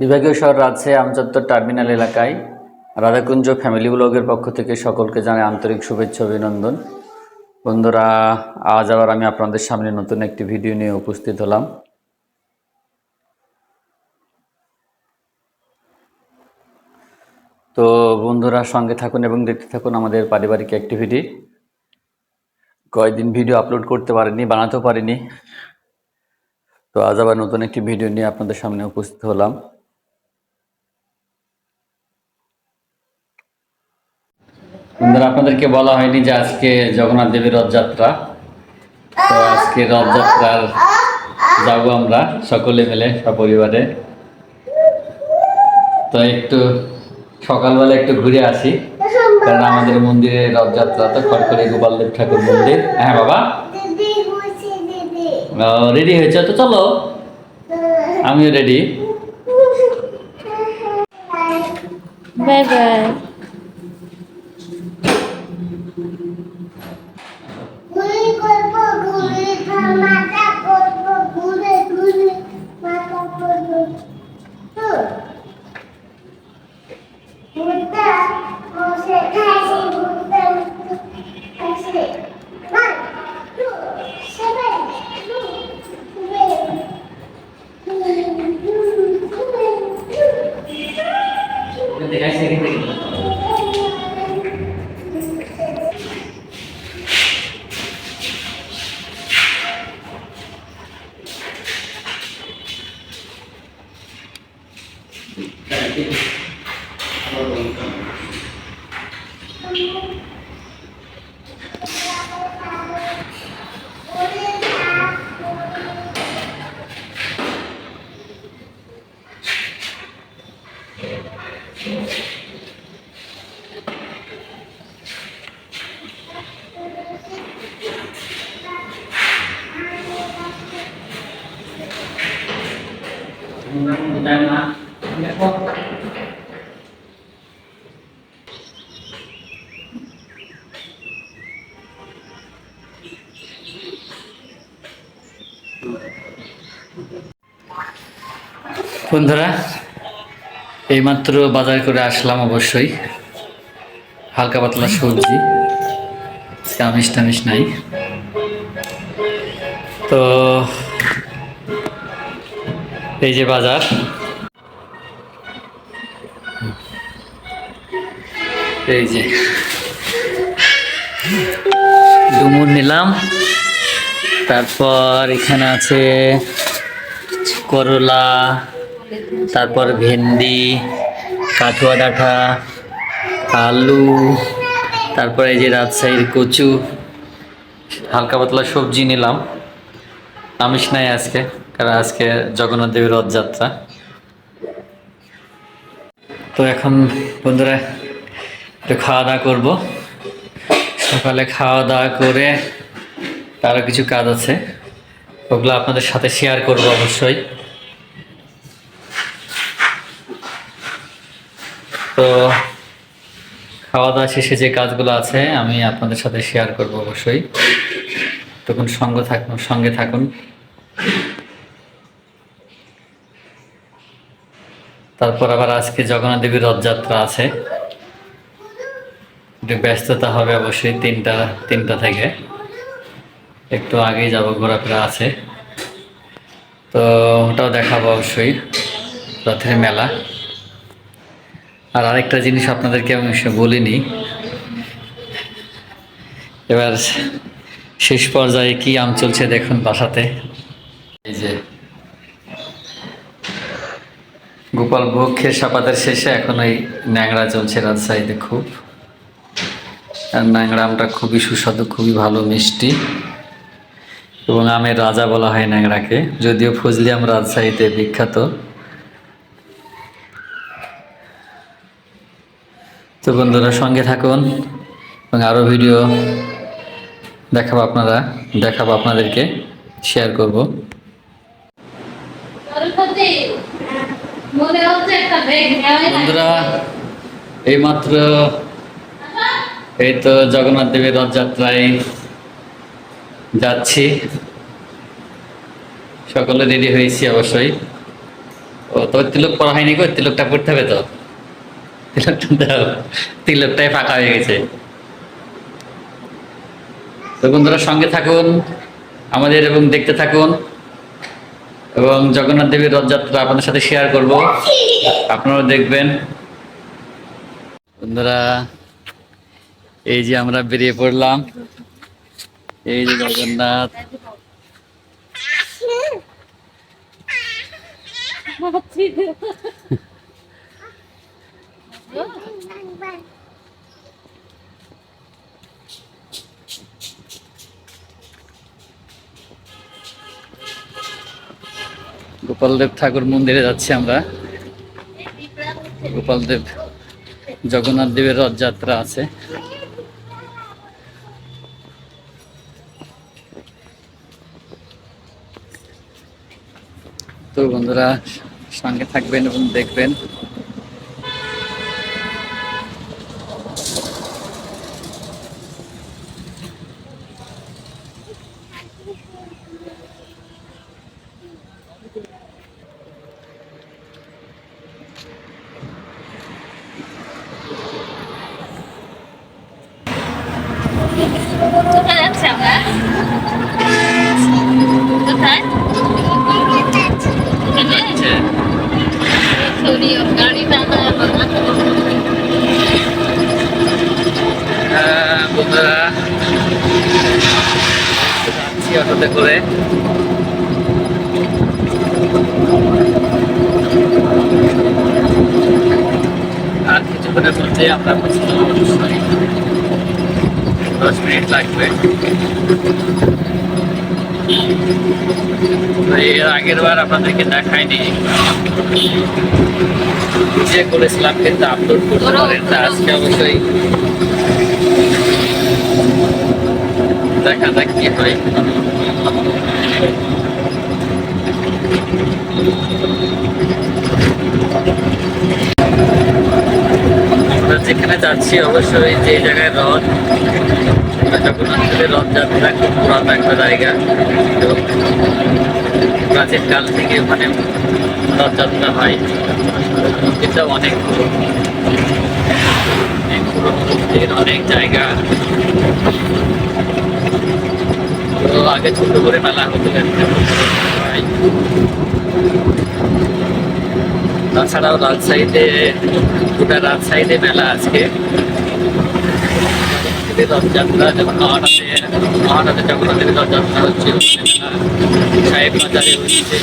বিভাগীয় শহর রাজশাহী আমচত্বর টার্মিনাল এলাকায় রাধাকুঞ্জ ফ্যামিলি ব্লগের পক্ষ থেকে সকলকে জানাই আন্তরিক শুভেচ্ছা অভিনন্দন। বন্ধুরা, আজ আবার আমি আপনাদের সামনে নতুন একটি ভিডিও নিয়ে উপস্থিত হলাম। তো বন্ধুরা, সঙ্গে থাকুন এবং দেখতে থাকুন আমাদের পারিবারিক অ্যাক্টিভিটি কয়েকদিন ভিডিও আপলোড করতে পারিনি, বানাতেও পারিনি। তো আজ আবার নতুন একটি ভিডিও নিয়ে আপনাদের সামনে উপস্থিত হলাম। বন্ধুরা, আপনাদেরকে বলা হয়নি যে আজকে জগন্নাথ দেবীর রথযাত্রা। তো আজকে রথযাত্রার যাব আমরা সকলে মিলে, সপরিবারে। তো একটু সকালবেলা একটু ঘুরে আসি, কারণ আমাদের মন্দিরে রথযাত্রা তো খড়খড়ি গোপালদেব ঠাকুর মন্দির। হ্যাঁ বাবা? রেডি হয়েছে? তো চলো। আমিও রেডি বাই বাই 再见。老公，干吗？我擦，我擦，我擦。老公，你干吗？বন্ধুরা, এইমাত্র বাজার করে আসলাম অবশ্যই। হালকা পাতলা সবজি আমিষ টামিষ নাই। তো, এই যে বাজার এই যে ডুমুর নিলাম। তারপর এখানে আছে করলা, তারপর ভেন্ডি, কাঠুয়া ডাঁটা, আলু, তারপরে এই যে রাজশাহীর কচু, হালকা পাতলা সবজি নিলাম। আমিষ নাই আজকে, কারণ আজকে জগন্নাথ দেবীর রথযাত্রা। তো এখন বন্ধুরা একটু খাওয়া দাওয়া করব। সকালে খাওয়া দাওয়া করে তারও কিছু কাজ আছে। ওগুলো আপনাদের সাথে শেয়ার করব অবশ্যই। তো খাওয়া দাওয়া শেষে যে কাজগুলো আছে, আমি আপনাদের সাথে শেয়ার করব অবশ্যই। তখন সঙ্গ থাকুন, সঙ্গে থাকুন। তারপর আবার আজকে জগন্নাথ দেবীর রথযাত্রা আছে। একটু ব্যস্ততা হবে অবশ্যই তিনটা তিনটা থেকে। একটু আগেই যাব, ঘোরাফেরা আছে। তো ওটাও দেখাবো অবশ্যই, রথের মেলা। আর আরেকটা জিনিস আপনাদেরকে আমি বলিনি। এবার শেষ পর্যায়ে কি আম চলছে দেখুন বাসাতে। এই যে, গোপাল ভোগ খেরসাপাতের শেষে এখন ওই ন্যাংরা চলছে রাজশাহীতে খুব। ন্যাংরা আমটা খুবই সুস্বাদু, খুবই ভালো, মিষ্টি। এবং আমের রাজা বলা হয় ন্যাংরাকে, যদিও ফজলি আম রাজশাহীতে বিখ্যাত। তো বন্ধুরা, সঙ্গে থাকুন এবং আরও ভিডিও দেখাবো আপনারা, দেখাবো আপনাদেরকে শেয়ার করব। বন্ধুরা এইমাত্র এই তো জগন্নাথ দেবের রথযাত্রায় যাচ্ছি। সকলে রেডি হয়েছি অবশ্যই। ও তবে তিলক পড়া হয়নি গো, তিলকটা পড়তে হবে তো। তিলকটাই ফাঁকা হয়ে গেছে। তো বন্ধুরা, সঙ্গে থাকুন, আমাদের এবং দেখতে থাকুন। এবং জগন্নাথ দেবীর রথযাত্রা আপনাদের সাথে শেয়ার করব। আপনারাও দেখবেন। বন্ধুরা এই যে আমরা বেরিয়ে পড়লাম। এই যে জগন্নাথ। গোপালদেব ঠাকুর মন্দিরে যাচ্ছি আমরা। গোপালদেব জগন্নাথ দেবের রথযাত্রা আছে তো বন্ধুরা সঙ্গে থাকবেন এবং দেখবেন কোথায় যাচ্ছি আমরা কোথায় এখানে? সরিয়ে গাড়ি টানা যাবে না। আহ, বন্ধুরা। যাচ্ছি অটোতে করে। আর কিছুক্ষণের মধ্যে আমরা দশ মিনিট লাগবে। এর আগের বার আপনাদেরকে দেখাইনি। যে করেছিলাম কিন্তু আপলোড করতে পারেন তা আজকে অবশ্যই দেখা যাক কি হয়। যেখানে যাচ্ছি, অবশ্যই যে জায়গায় রথ জগন্নাথের রথযাত্রা খুব পুরাতন একটা জায়গা। তো প্রাচীন কাল থেকে ওখানে রথযাত্রা হয়। এটা অনেক পুরো অনেক মন্দির অনেক জায়গা। তো আগে ছোট করে মেলা হতো তাছাড়াও রাজশাহীতে, গোটা রাজশাহীতে মেলা আজকে। রথযাত্রা যেমন মহানাতে মহানাতে জগন্নাথের রথযাত্রা হচ্ছে। সাহেব বাজারে হচ্ছে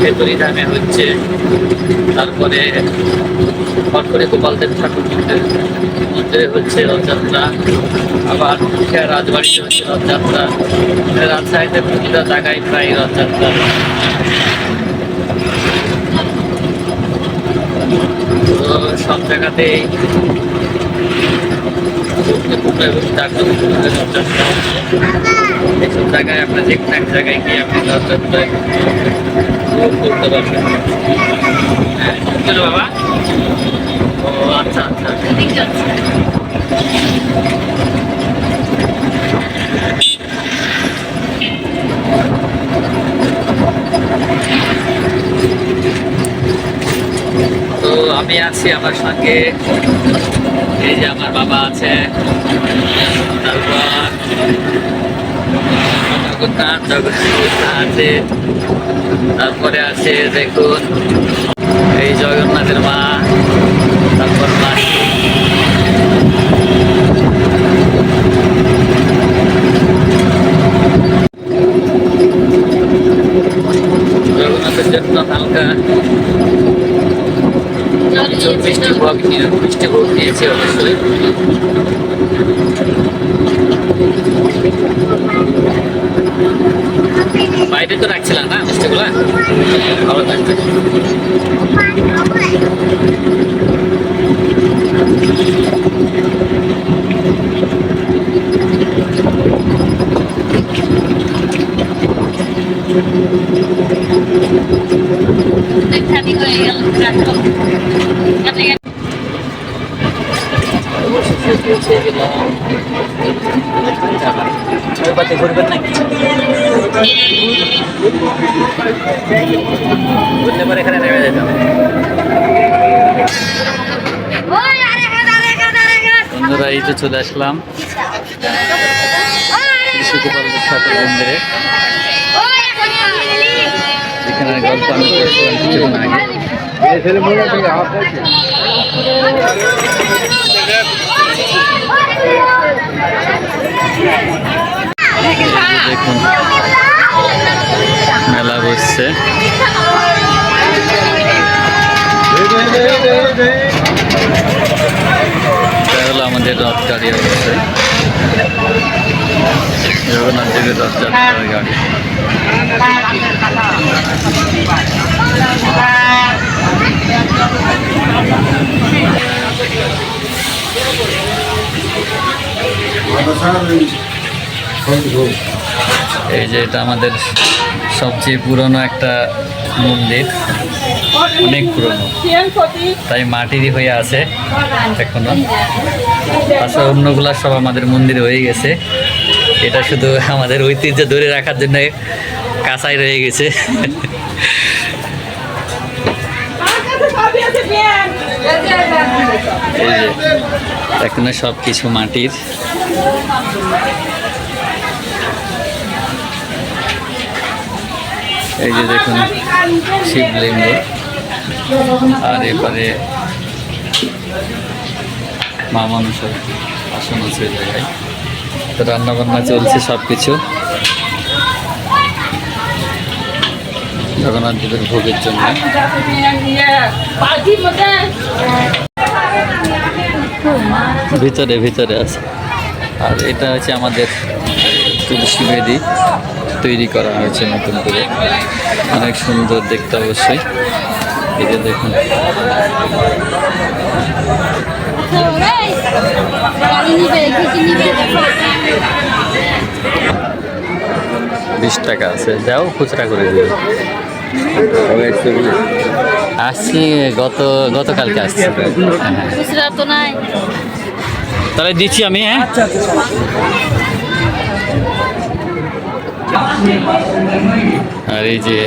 ভেতরি ধামে হচ্ছে। তারপরে ফটকরে গোপালদেব ঠাকুর মন্দির। মন্দিরে হচ্ছে রথযাত্রা। আবার রাজবাড়িতে হচ্ছে রথযাত্রা। রাজশাহীতে প্রতিটা জায়গায় প্রায় রথযাত্রা। সব জায়গাতেই এইসব জায়গায় আপনার যে এক জায়গায় গিয়ে আপনি উপভোগ করতে পারবেন হ্যাঁ বাবা ও আচ্ছা আচ্ছা তো আমি আছি আমার সঙ্গে। এই যে আমার বাবা আছে। আছে। তারপরে আছে, দেখুন, এই জগন্নাথের মা। তারপর মাসি জগন্নাথের জন্য হালকা কিছু ব্লক নিরানব্বইটি ভোগ নিয়েছি অবশ্যই বাইরে তো রাখছিলাম না মিষ্টিগুলা ভালো থাকবে Thank হয়ে করবেন নাকি পরে এখানে নেমে বন্ধুরা এই তো চলে আসলাম কৃষি গোপাল ঠাকুর মন্দিরে। এখানে গল্প কিছুক্ষণ আগে। দেখুন মেলা বসছে। এটা আমাদের রথ গাড়ি অবশ্যই জগন্নাথ এই যে এটা আমাদের সবচেয়ে পুরনো একটা মন্দির, অনেক পুরনো। তাই মাটিরই হয়ে আছে এখনও। আসলে অন্যগুলা সব আমাদের মন্দির হয়ে গেছে। এটা শুধু আমাদের ঐতিহ্য ধরে রাখার জন্য কাঁচাই রয়ে গেছে। এখনও সব কিছু মাটির। এই যে দেখুন, শিবলিঙ্গ। আর এবারে মা মানুষের আসন আছে জায়গায়। তো রান্না বান্না চলছে সব কিছু জগন্নাথ দেবের ভোগের জন্য। ভিতরে ভিতরে আছে। আর এটা হচ্ছে আমাদের তুলসী বেদি তৈরি করা হয়েছে নতুন করে। অনেক সুন্দর দেখতে অবশ্যই। এটা দেখুন। বিশ টাকা আছে। যাও খুচরা করে দেবে আসছি গত গতকালকে আসছি। খুচরা তো নাই। তাহলে দিচ্ছি আমি হ্যাঁ? আর এই যে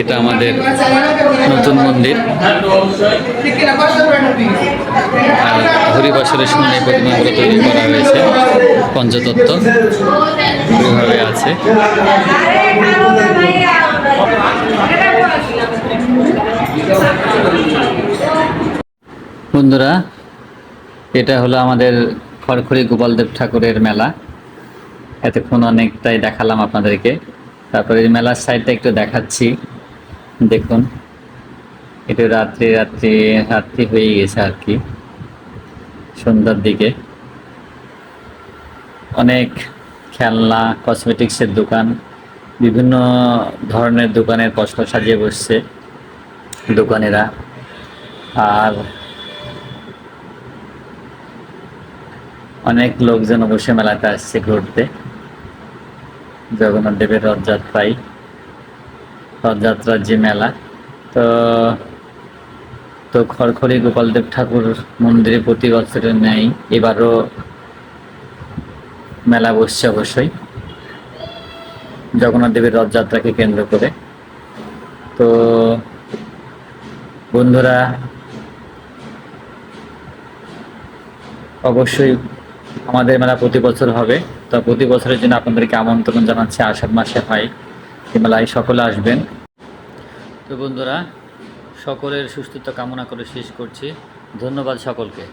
এটা আমাদের নতুন মন্দির। আর হরিবাসরের সামনে প্রতিমাগুলো তৈরি করা হয়েছে, পঞ্চতত্ত্ব। ওইভাবে আছে। বন্ধুরা, এটা হলো আমাদের খড়খড়ি গোপালদেব ঠাকুরের মেলা। এতক্ষণ অনেকটাই দেখালাম আপনাদেরকে। তারপরে মেলার সাইডটা একটু দেখাচ্ছি। দেখুন, একটু রাত্রি রাত্রি রাত্রি হয়ে গেছে আর কি। সন্ধ্যার দিকে। অনেক খেলনা কসমেটিক্সের দোকান, বিভিন্ন ধরনের দোকানের পশলা সাজিয়ে বসছে দোকানেরা। আর অনেক লোকজন অবশ্যই মেলাতে আসছে ঘুরতে। জগন্নাথ দেবের রথযাত্রায় রথযাত্রার যে মেলা। তো তো খড়খড়ি গোপালদেব ঠাকুর মন্দিরে প্রতি বছরের ন্যায় এবারও মেলা বসছে অবশ্যই। জগন্নাথ দেবের রথযাত্রাকে কেন্দ্র করে। তো, বন্ধুরা, অবশ্যই আমাদের মেলা প্রতি বছর হবে। তো প্রতি বছরের জন্য আপনাদেরকে আমন্ত্রণ জানাচ্ছি। আষাঢ় মাসে হয়। এই মেলায় সকলে আসবেন। তো বন্ধুরা, সকলের সুস্থতা কামনা করে শেষ করছি। ধন্যবাদ সকলকে।